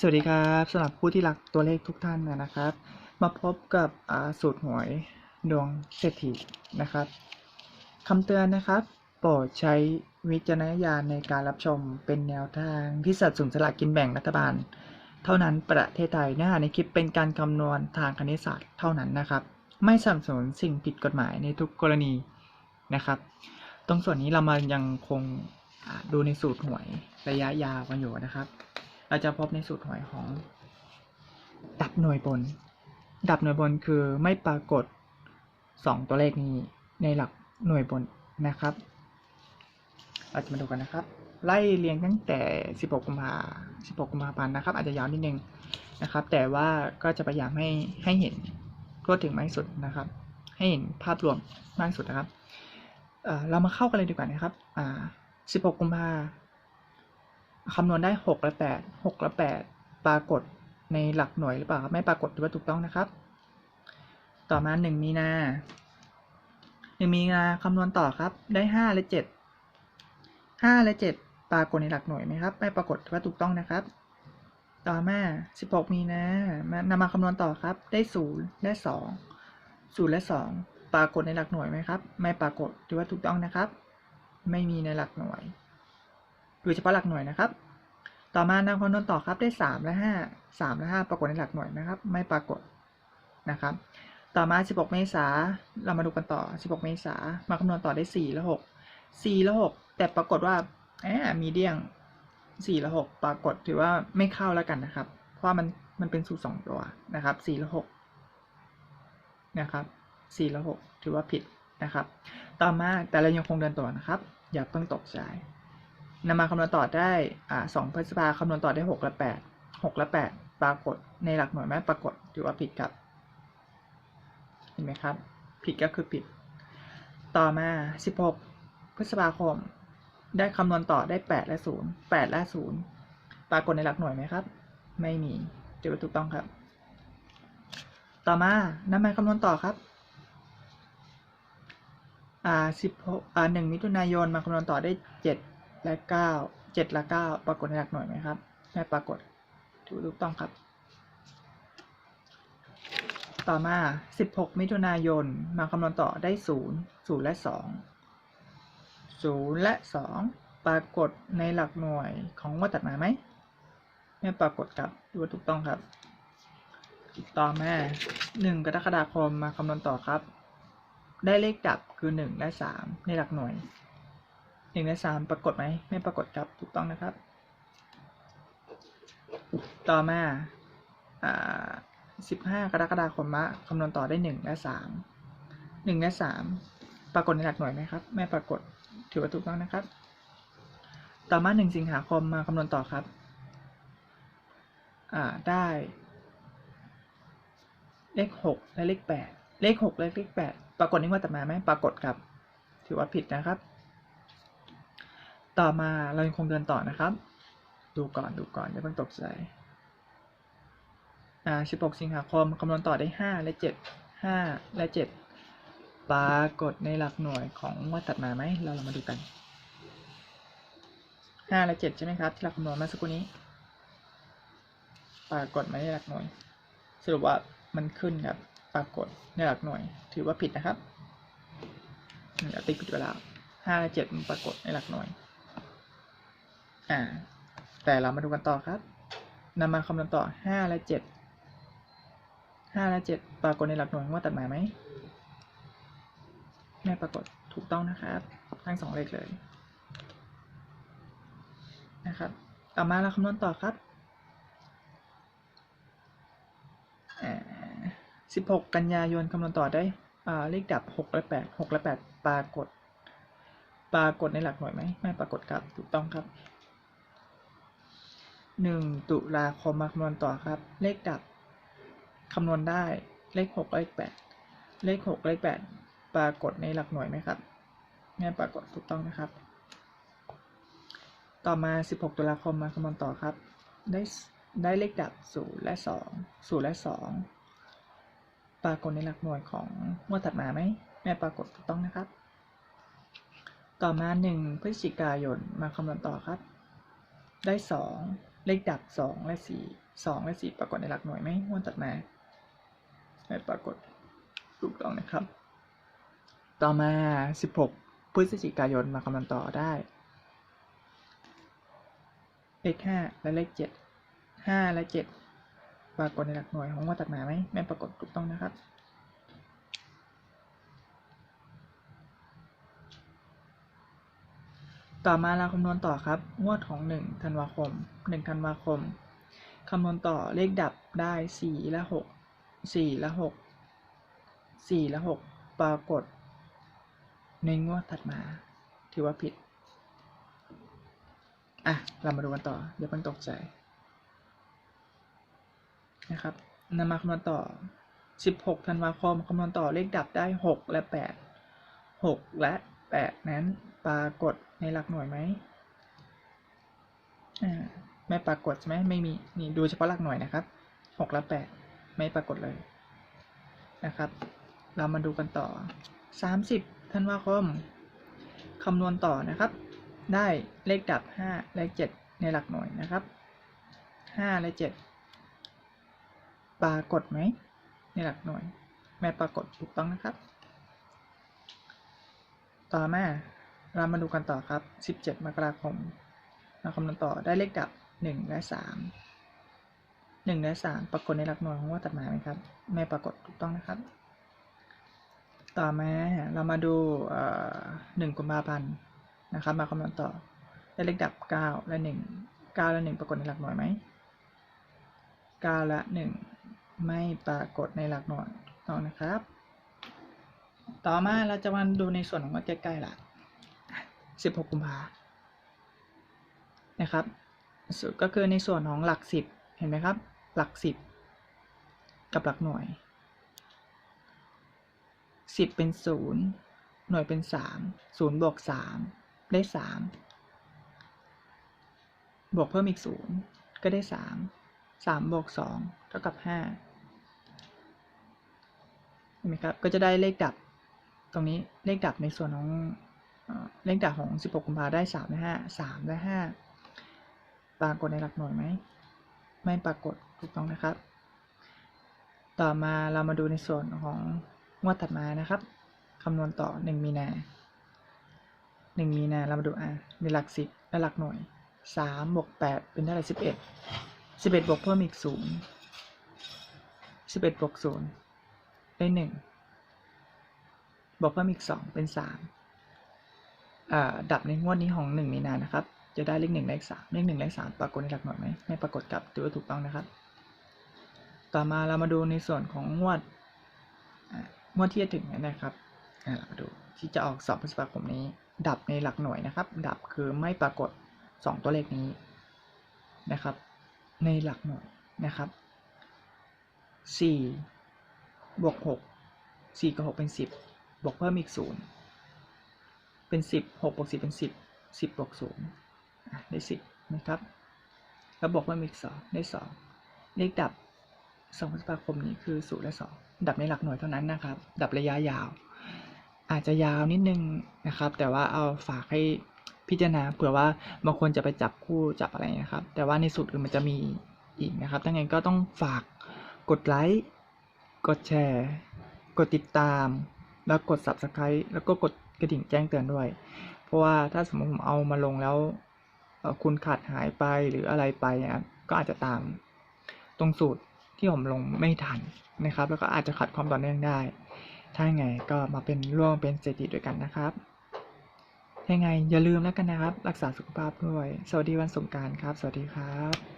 สวัสดีครับสำหรับผู้ที่รักตัวเลขทุกท่านนะครับ มาพบกับสูตรหวยดวงเศรษฐีนะครับคำเตือนนะครับ โปรดใช้วิจารณญาณในการรับชมเป็นแนวทางที่สัดส่วนสลากกินแบ่งรัฐบาล เท่านั้นประเทศไทยเนื้อหาในคลิปเป็นการคำนวณทางคณิตศาสตร์เท่านั้นนะครับ ไม่สนับสนุนสิ่งผิดกฎหมายในทุกกรณีนะครับ ตรงส่วนนี้เรามายังคงดูในสูตรหวยระยะยาวกันอยู่นะครับ เราจะพบในสูตรหวยของ ดับหน่วยบน ดับหน่วยบนคือไม่ปรากฏ 2 ตัวเลขนี้ในหลักหน่วยบนนะครับ เราจะมาดูกันนะครับ ไล่เรียงตั้งแต่ 16 กุมภา16 กุมภาพันธ์นะครับ อาจจะยาวนิดนึงนะครับ แต่ว่าก็จะพยายามให้ให้เห็นทั่วถึงมากที่สุดนะครับ ให้เห็นภาพรวมมากที่สุดนะครับเเรามาเข้ากันเลยดีกว่านะครับ 16 กุมภา คำนวณได้ 6 และ 8 6 และ 8 ปรากฏในหลักหน่วยหรือเปล่าไม่ปรากฏถือว่าถูกต้องนะครับ ต่อมา 1 มีนา1มีนาคำนวณต่อครับ ได้ 5 และ 7 5 และ 7 ปรากฏในหลักหน่วยไหมครับ ไม่ปรากฏถือว่าถูกต้องนะครับ ต่อมา 16 มีนามานำมาคำนวณต่อครับ ได้ 0 และ 2 0 และ 2 ปรากฏในหลักหน่วยไหมครับ ไม่ปรากฏถือว่าถูกต้องนะครับ ไม่มีในหลักหน่วย ดยเฉพาะหลักหน่วยนะครับ ต่อมานำคำนวณต่อครับได้ 3 และ 5 3 และ 5 ปรากฏในหลักหน่วยนะครับ ไม่ปรากฏนะครับ ต่อมา 16 เมษาเรามาดูกันต่อ 16 เมษามาคำนวณต่อได้ 4 และ 6 4 และ 6 แต่ปรากฏว่าแอบมีเดียง 4 และ 6 ปรากฏถือว่าไม่เข้าแล้วกันนะครับ เพราะมันมันเป็นสูตร2ตัวนะครับ 4 และ 6 นะครับ 4 และ 6 ถือว่าผิดนะครับ ต่อมาแต่เรายังคงเดินต่อนะครับ อย่าเพิ่งตกใจ นำมาคำนวณต่อได้อ่าสองพฤษภาคำนวณต่อได้หกและแปดหกและแปดปรากฏในหลักหน่วยไม่ปรากฏถือว่าผิดครับ เห็นไหมครับ ผิดก็คือผิด ต่อมาสิบหกพฤษภาคม ได้คำนวณต่อได้แปดและศูนย์แปดและศูนย์ปรากฏในหลักหน่วยไหมครับ ไม่มีถือว่าถูกต้องครับ ต่อมานำมาคำนวณต่อครับอ่าสิบหกอ่าหนึ่งมิถุนายนมาคำนวณต่อได้เจ็ด และเก้าเจ็ดและเก้าปรากฏในหลักหน่วยไหมครับ ไม่ปรากฏถูกถูกต้องครับ ต่อมาสิบหกมิถุนายนมาคำนวณต่อได้ศูนย์ศูนย์และสองศูนย์และสองปรากฏในหลักหน่วยของงวดตัดมาไหมไม่ปรากฏครับดูว่าถูกต้องครับ ต่อมาหนึ่งกรกฎาคมมาคำนวณต่อครับ ได้เลขดับคือหนึ่งและสามในหลักหน่วย หนึ่งและสามปรากฏไหมไม่ปรากฏครับถูกต้องนะครับ ต่อมาอ่าสิบห้ากรกฎาคมมะคำนวณต่อได้หนึ่งและสามหนึ่งและสามปรากฏในหลักหน่วยไหมครับ ไม่ปรากฏถือว่าถูกต้องนะครับ ต่อมาหนึ่งสิงหาคมมาคำนวณต่อครับอ่าได้เลขหกและเลขแปดเลขหกและเลขแปดปรากฏในงวดต่อมาไหมปรากฏครับ ถือว่าผิดนะครับ ต่อมาเรายังคงเดินต่อนะครับ ดูก่อนดูก่อนอย่าเพิ่งตกใจอ่า16 สิงหาคมคำนวณต่อได้ 5 และ 7 5 และ 7 ปรากฏในหลักหน่วยของงวดถัดมาไหม เราลองมาดูกัน 5 และ 7 ใช่ไหมครับ ที่เราคำนวณมื่อสักครู่นี้ ปรากฏไหมในหลักหน่วย สรุปว่ามันขึ้นครับปรากฏในหลักหน่วย ถือว่าผิดนะครับเดี๋ยวติ๊กผิดไปแล้วห้าและเจ็ดมันปรากฏในหลักหน่วย อ่าแต่เรามาดูกันต่อครับนำมาคำนวณต่อห้าและเจ็ดห้าและเจ็ดปรากฏในหลักหน่วยงว่าตัดหมายไหมไม่ปรากฏถูกต้องนะครับทั้งสองเลขเลยนะครับต่อมาเราคำนวณต่อครับ16 กันยายนคำนวณต่อได้เลขดับ 6 และ 8 6 และ 8 ปรากฏ ปรากฏในหลักหน่วยไหมไม่ปรากฏครับ ถูกต้องครับ 1 ตุลาคมมาคำนวณต่อครับ เลขดับคำนวณได้เลข 6 เลข 8 เลข 6 เลข 8 ปรากฏในหลักหน่วยไหมครับไม่ปรากฏถูกต้องนะครับ ต่อมา 16 ตุลาคมมาคำนวณต่อครับ ได้ได้เลขดับ 0 และ 2 0 และ 2 ปรากฏในหลักหน่วยของงวดถัดมาไหมไม่ปรากฏถูกต้องนะครับ ต่อมา 1 พฤศจิกายนมาคำนวณต่อครับ ได้ 2 เลขดับ2และสี่สองและสี่ปรากฏในหลักหน่วยไหมงวดตัดมาไม่ปรากฏถูกต้องนะครับ ต่อมาสิบหกพฤศจิกายนมาคำนวณต่อได้ เลขห้าและเลขเจ็ดห้าและเจ็ดปรากฏในหลักหน่วยของงวดตัดมาไหมไม่ปรากฏถูกต้องนะครับ ต่อมาเราคำนวณต่อครับ งวดของ 1 ธันวาคม 1 ธันวาคม คำนวณต่อเลขดับได้ 4 และ 6 4 และ 6 4 และ 6 ปรากฏ ในงวดถัดมา ถือว่าผิด อะ เรามาดูกันต่อ เดี๋ยวเพิ่งตกใจ นะครับนำมาคำนวณต่อ 16 ธันวาคม คำนวณต่อเลขดับได้ 6 และ 8 6 และ 8 นั้นปรากฏ ในหลักหน่วยไหมไม่ปรากฏใช่ไหมไม่มีนี่ดูเฉพาะหลักหน่วยนะครับ6และ8 ไม่ปรากฏเลยนะครับ เรามาดูกันต่อ 30ธันวาคมคำนวณต่อนะครับ ได้เลขดับ 5 และ 7 ในหลักหน่วยนะครับ 5 และ 7 ปรากฏไหมในหลักหน่วย ไม่ปรากฏถูกต้องนะครับ ต่อมา เรามาดูกันต่อครับ 17 มกราคมเราคำนวณต่อได้เลขดับ 1 และ 3 1 และ 3 ปรากฏในหลักหน่วยของว่าตัดหมายไหมครับ ไม่ปรากฏถูกต้องนะครับ ต่อมาเรามาดูเอ่อ1กุมภาพันธ์นะครับ มาคำนวณต่อได้เลขดับ 9 และ 1 9 และ 1 ปรากฏในหลักหน่วยไหม9และ 1 ไม่ปรากฏในหลักหน่วยถูกต้องนะครับ ต่อมาเราจะมาดูในส่วนของวัดใกล้ๆละ 16 กุมภานะครับสุดก็คือในส่วนของหลักสิบเห็นไหมครับ หลักสิบกับหลักหน่วยสิบเป็นศูนย์หน่วยเป็นสามศูนย์บวกสามได้สามบวกเพิ่มอีกศูนย์ก็ได้สามสามบวกสองเท่ากับห้าเห็นไหมครับ ก็จะได้เลขดับตรงนี้เลขดับในส่วนของ เอ่อเลขดับของ 16 กุมภาได้ 3 และ 5 3 และ 5 ปรากฏในหลักหน่วยไหม ไม่ปรากฏถูกต้องนะครับ ต่อมาเรามาดูในส่วนของงวดถัดมานะครับ คำนวณต่อ 1 มีนา 1 มีนาเรามาดูอะมีหลัก 10 และหลักหน่วย 3 บวก 8 เป็นเท่าไหร่ 11 11 บวกเพิ่มอีก 0 11 บวก 0 ได้ 1 บวกเพิ่มอีกสองเป็นสาม ดับในงวดนี้ของหนึ่งมีนานะครับ จะได้เลขหนึ่งเลขสามเลขหนึ่งเลขสามปรากฏในหลักหน่วยไหมไม่ปรากฏกับถือว่าถูกต้องนะครับ ต่อมาเรามาดูในส่วนของงวดงวดที่จะถึงนะครับเรามาดูที่จะออกสอบพฤษภาคมนี้ ดับในหลักหน่วยนะครับ ดับคือไม่ปรากฏสองตัวเลขนี้นะครับ ในหลักหน่วยนะครับสี่บวกหกสี่กับหกเป็นสิบบวกเพิ่มอีกศูนย์ เป็นสิบหกบวกสิบเป็นสิบสิบบวกศูนย์ได้สิบนะครับ แล้วบวกเพิ่มอีกสองได้สองเลขดับสองพฤษภาคมนี้คือศูนย์และสองดับในหลักหน่วยเท่านั้นนะครับ ดับระยะยาว อาจจะยาวนิดนึงนะครับ แต่ว่าเอาฝากให้พิจารณาเผื่อว่าบางคนจะไปจับคู่จับอะไรนะครับ แต่ว่าในสูตรอื่นมันจะมีอีกนะครับถ้างั้นก็ต้องฝากกดไลค์กดแชร์ กดติดตาม แล้วกด subscribe แล้วก็กด กระดิ่งแจ้งเตือนด้วย เพราะว่าถ้าสมมติผมเอามาลงแล้วคุณขาดหายไปหรืออะไรไปนะครับก็อาจจะตามตรงสูตรที่ผมลงไม่ทันนะครับ แล้วก็อาจจะขัดความต่อเนื่องได้ ถ้าไงก็มาเป็นร่วมเป็นเศรษฐีด้วยกันนะครับยังไงอย่าลืมแล้วกันนะครับ รักษาสุขภาพด้วย สวัสดีวันสงกรารครับ สวัสดีครับ